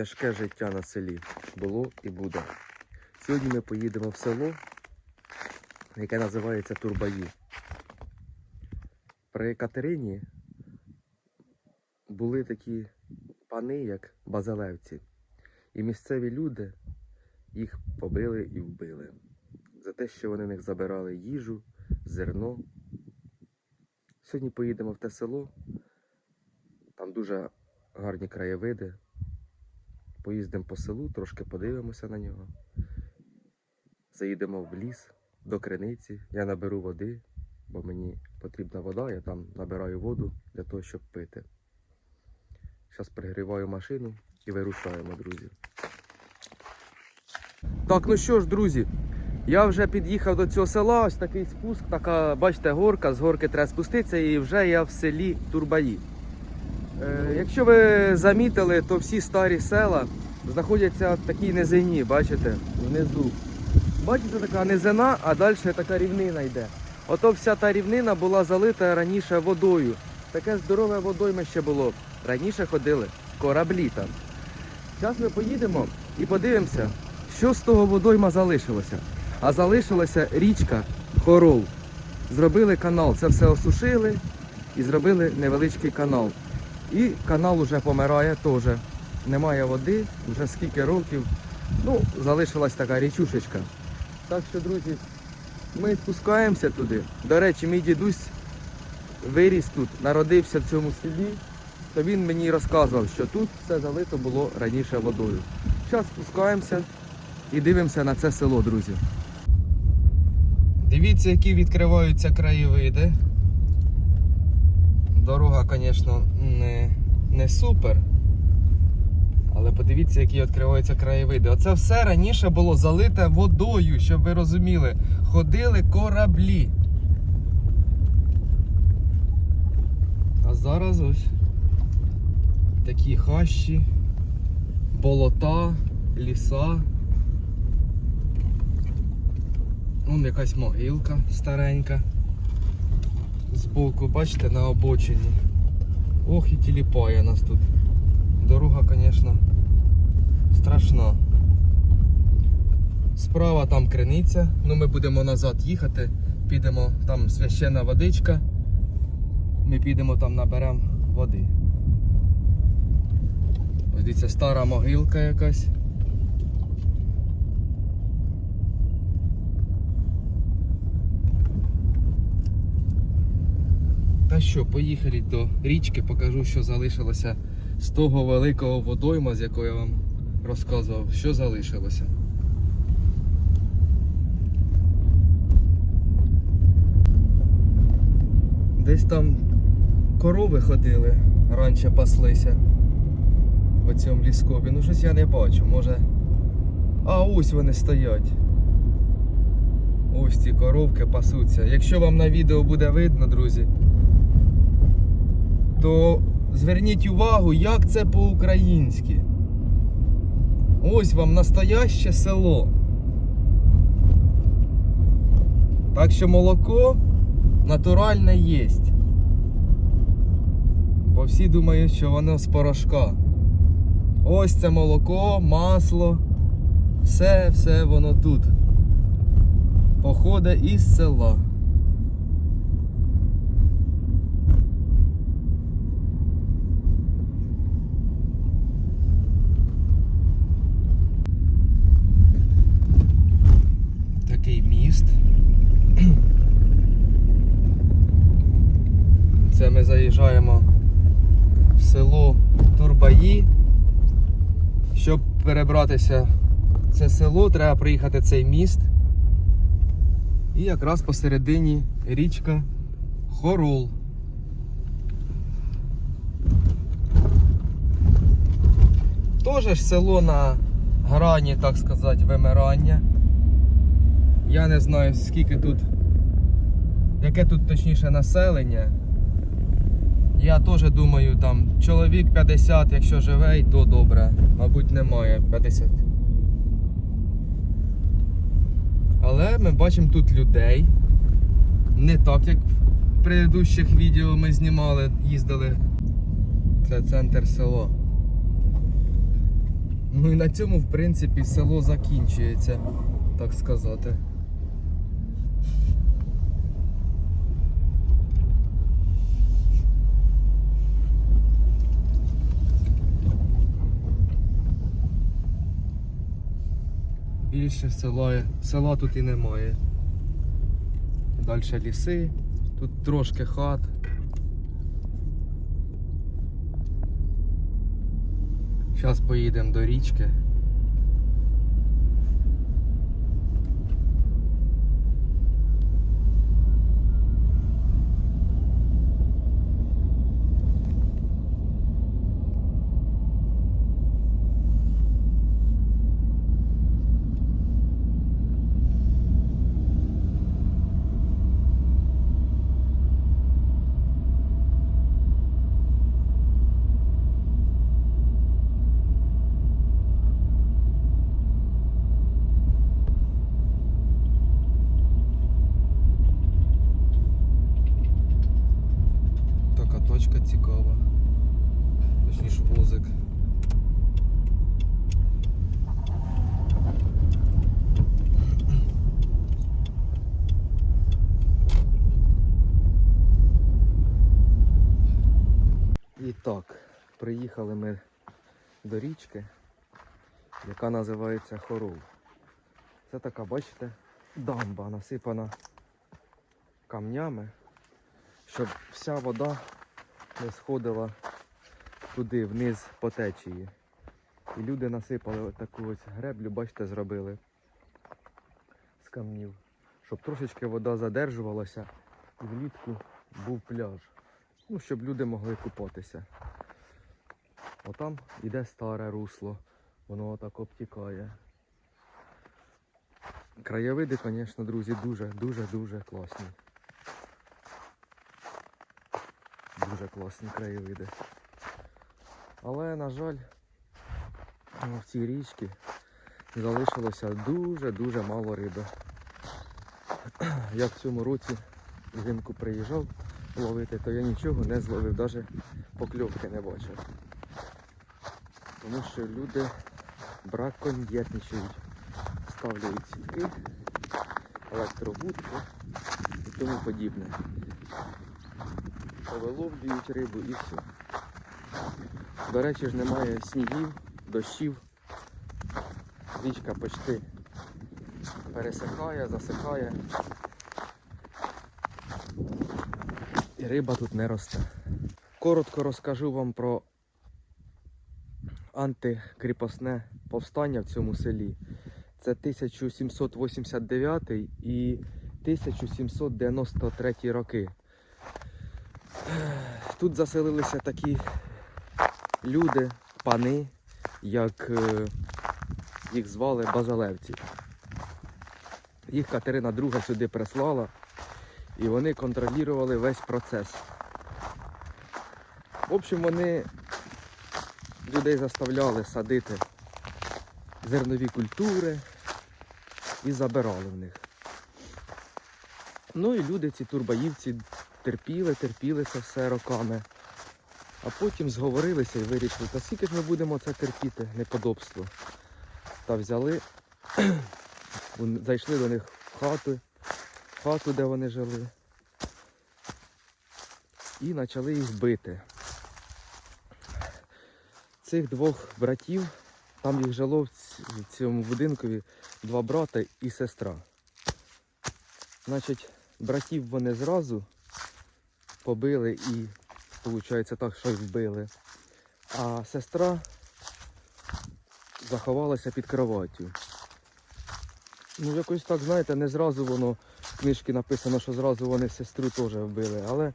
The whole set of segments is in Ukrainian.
Тяжке життя на селі було і буде. Сьогодні ми поїдемо в село, яке називається Турбаї. При Катерині були такі пани, як базалевці, і місцеві люди їх побили і вбили за те, що вони в них забирали їжу, зерно. Сьогодні поїдемо в те село, там дуже гарні краєвиди. Поїздимо по селу, трошки подивимося на нього. Заїдемо в ліс до криниці. Я наберу води, бо мені потрібна вода, я там набираю воду для того, щоб пити. Зараз пригріваю машину і вирушаємо, друзі. Так, ну що ж, друзі, я вже під'їхав до цього села, ось такий спуск, така, бачите, горка, з горки треба спуститися, і вже я в селі Турбаї. Е, якщо ви замітили, то всі старі села знаходяться в такій низині, бачите, внизу. Бачите, така низина, а далі така рівнина йде. Ото вся та рівнина була залита раніше водою. Таке здорове водоймище було. Раніше ходили кораблі там. Зараз ми поїдемо і подивимося, що з того водойма залишилося. А залишилася річка Хорол. Зробили канал, це все осушили і зробили невеличкий канал. І канал уже помирає теж. Немає води, вже скільки років. Ну, залишилась така річушечка. Так що, друзі, ми спускаємося туди. До речі, мій дідусь виріс тут, народився в цьому селі, то він мені розказував, що тут все залито було раніше водою. Зараз спускаємося і дивимося на це село, друзі. Дивіться, які відкриваються краєвиди. Дорога, звісно, не, не супер. Але подивіться, які відкриваються краєвиди. Оце все раніше було залите водою, щоб ви розуміли. Ходили кораблі. А зараз ось такі хащі, болота, ліса. Вон якась могилка старенька. Збоку, бачите, на обочині. Ох і тіліпає нас тут. Дорога, звісно, страшна. Справа там криниця, ну ми будемо назад їхати, підемо, там священна водичка. Ми підемо там наберемо води. Ось дивіться, стара могилка якась. Та що, поїхали до річки, покажу, що залишилося з того великого водойма, з якого я вам розказував, що залишилося. Десь там корови ходили, раніше паслися в цьому ліскові. Ну щось я не бачу, може. А ось вони стоять. Ось ці коровки пасуться. Якщо вам на відео буде видно, друзі, то зверніть увагу, як це по-українськи. Ось вам настояще село. Так що молоко натуральне єсть. Бо всі думають, що воно з порошка. Ось це молоко, масло. Все, все воно тут. Походить із села. Такий міст. Це ми заїжджаємо в село Турбаї. Щоб перебратися в це село, треба приїхати цей міст. І якраз посередині річка Хорол. Тоже ж село на грані, так сказати, вимирання. Я не знаю скільки тут, яке тут точніше населення. Я теж думаю, там чоловік 50, якщо живе, і то добре. Мабуть, немає 50. Але ми бачимо тут людей. Не так, як в предыдущих відео ми знімали, їздили. Це центр села. Ну і на цьому, в принципі, село закінчується, так сказати. Більше села, села тут і немає. Далі ліси, тут трошки хат. Зараз поїдемо до річки. Точка цікава. Точніше возик. І так, приїхали ми до річки, яка називається Хоров. Це така, бачите, дамба насипана камнями щоб вся вода не сходила туди, вниз по течії. І люди насипали таку ось греблю, бачите, зробили з камнів, щоб трошечки вода задержувалася і влітку був пляж. Ну, щоб люди могли купатися. Отам іде старе русло, воно отак обтікає. Краєвиди, звісно, друзі, дуже, дуже, дуже класні. Дуже класні краєвиди. Але, на жаль, ну, в цій річці залишилося дуже-дуже мало риби. Я в цьому році взимку приїжджав ловити, то я нічого не зловив, навіть покльовки не бачив. Тому що люди браконьєрничають, ставляють сітки, електровудки і тому подібне виловлюють рибу і все. До речі ж немає снігів, дощів. Річка почти пересихає, засихає. І риба тут не росте. Коротко розкажу вам про антикріпосне повстання в цьому селі. Це 1789 і 1793 роки. Тут заселилися такі люди, пани, як е, їх звали Базалевці. Їх Катерина II сюди прислала і вони контролювали весь процес. В общем, вони людей заставляли садити зернові культури і забирали в них. Ну і люди, ці турбаївці, терпіли, терпіли це все роками. А потім зговорилися і вирішили, та скільки ж ми будемо це терпіти, неподобство. Та взяли, зайшли до них в хату, в хату, де вони жили. І почали їх бити. Цих двох братів, там їх жило в цьому будинкові два брата і сестра. Значить, братів вони зразу побили і, виходить, так, що й вбили. А сестра заховалася під кроваттю. Ну, якось так, знаєте, не зразу воно в книжці написано, що зразу вони сестру теж вбили, але е,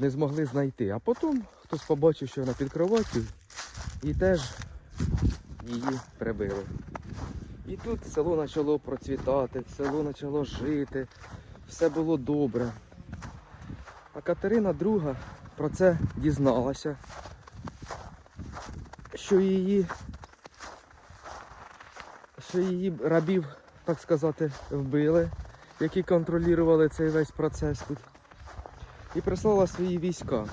не змогли знайти. А потім хтось побачив, що вона під кроваттю, і теж її прибили. І тут село почало процвітати, село почало жити, все було добре. А Катерина II про це дізналася, що її, що її рабів, так сказати, вбили, які контролювали цей весь процес тут. І прислала свої війська.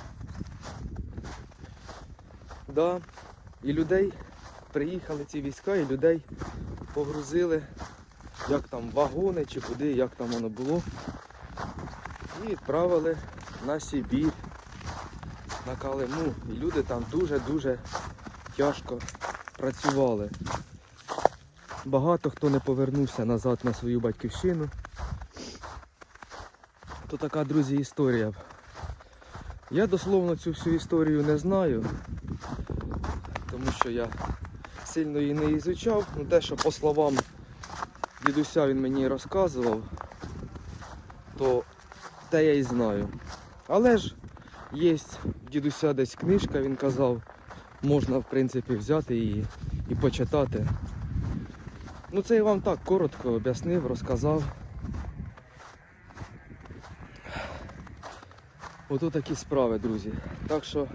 Да, і людей приїхали ці війська і людей погрузили, як там вагони чи куди, як там воно було. І відправили на Сибір, на Калиму. І люди там дуже-дуже тяжко працювали. Багато хто не повернувся назад на свою батьківщину. То така, друзі, історія. Я дословно цю всю історію не знаю, тому що я сильно її не ізучав. Ну, те, що по словам дідуся він мені розказував, то те я і знаю. Але ж є дідуся десь книжка, він казав, можна в принципі взяти її і почитати. Ну це я вам так коротко об'яснив, розказав. Ото такі справи, друзі. Так що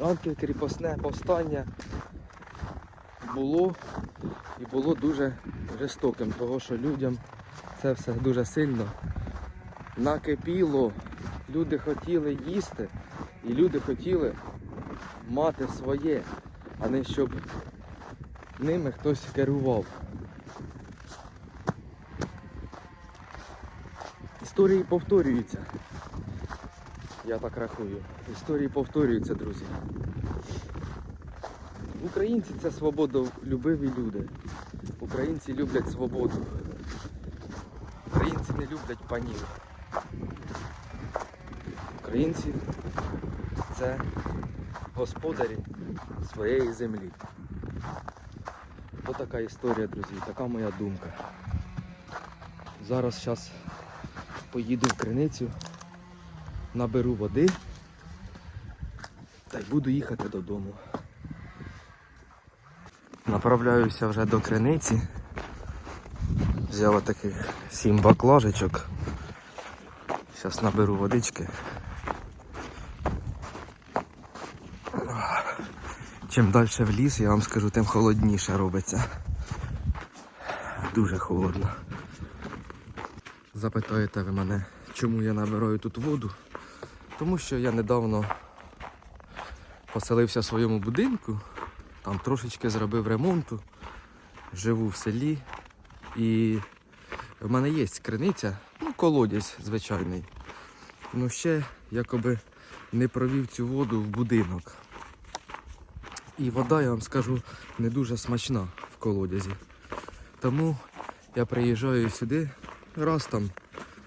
антикріпосне повстання було і було дуже жорстоким, того що людям це все дуже сильно накипіло. Люди хотіли їсти і люди хотіли мати своє, а не щоб ними хтось керував. Історії повторюються. Я так рахую. Історії повторюються, друзі. Українці це свободолюбиві люди. Українці люблять свободу. Українці не люблять панів. Українці це господарі своєї землі. Ось така історія, друзі, така моя думка. Зараз зараз поїду в криницю, наберу води та й буду їхати додому. Направляюся вже до криниці. Взяв таких сім баклажечок. Зараз наберу водички. Чим далі в ліс, я вам скажу, тим холодніше робиться. Дуже холодно. Запитаєте ви мене, чому я набираю тут воду? Тому що я недавно поселився в своєму будинку, там трошечки зробив ремонту, живу в селі і в мене є криниця, ну колодязь звичайний. Ну ще якоби не провів цю воду в будинок. І вода, я вам скажу, не дуже смачна в колодязі. Тому я приїжджаю сюди раз там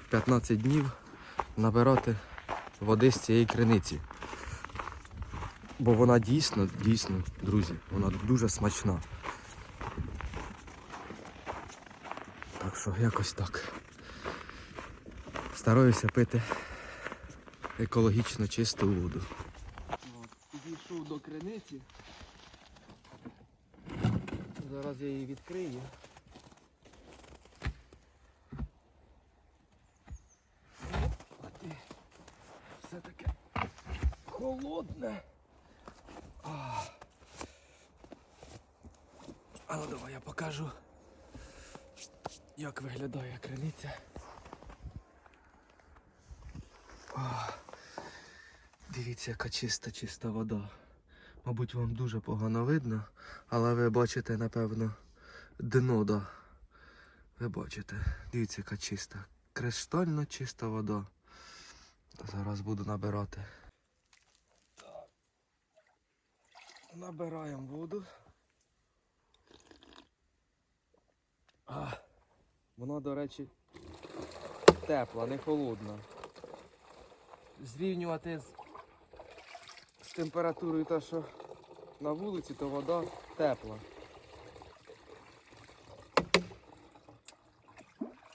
15 днів набирати води з цієї криниці. Бо вона дійсно, дійсно, друзі, вона дуже смачна. Так що якось так. Стараюся пити екологічно чисту воду. Підійшов до криниці. Зараз я її відкрию. А все таке холодне. А, а ну давай я покажу, як виглядає криниця. Дивіться, яка чиста, чиста вода. Мабуть, вам дуже погано видно, але ви бачите, напевно, дно, да. Ви бачите, дивіться, яка чиста. Криштально чиста вода. Зараз буду набирати. Набираємо воду. А, вона, до речі, тепла, не холодна. Зрівнювати з температурою та, що на вулиці, то вода тепла.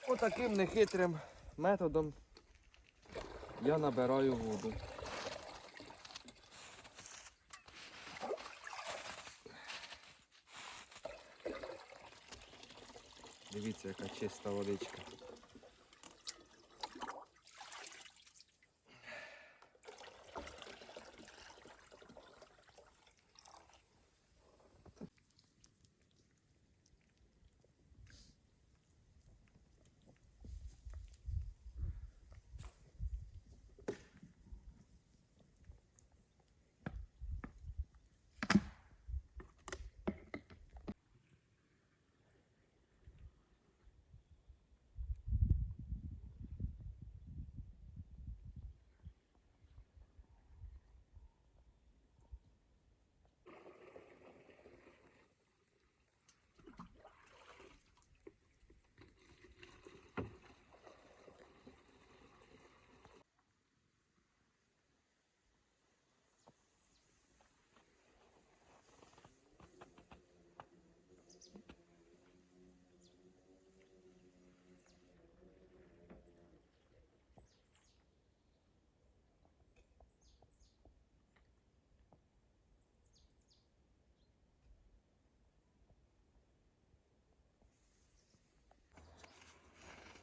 Отаким нехитрим методом я набираю воду. Дивіться, яка чиста водичка.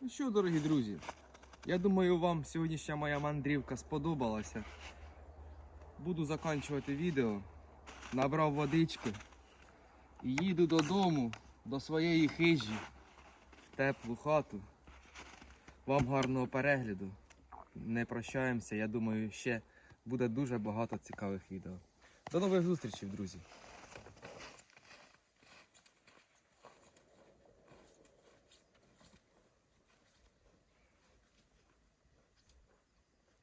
Ну що, дорогі друзі, я думаю, вам сьогоднішня моя мандрівка сподобалася. Буду закінчувати відео. Набрав водички і їду додому, до своєї хижі, в теплу хату. Вам гарного перегляду. Не прощаємося, я думаю, ще буде дуже багато цікавих відео. До нових зустрічей, друзі!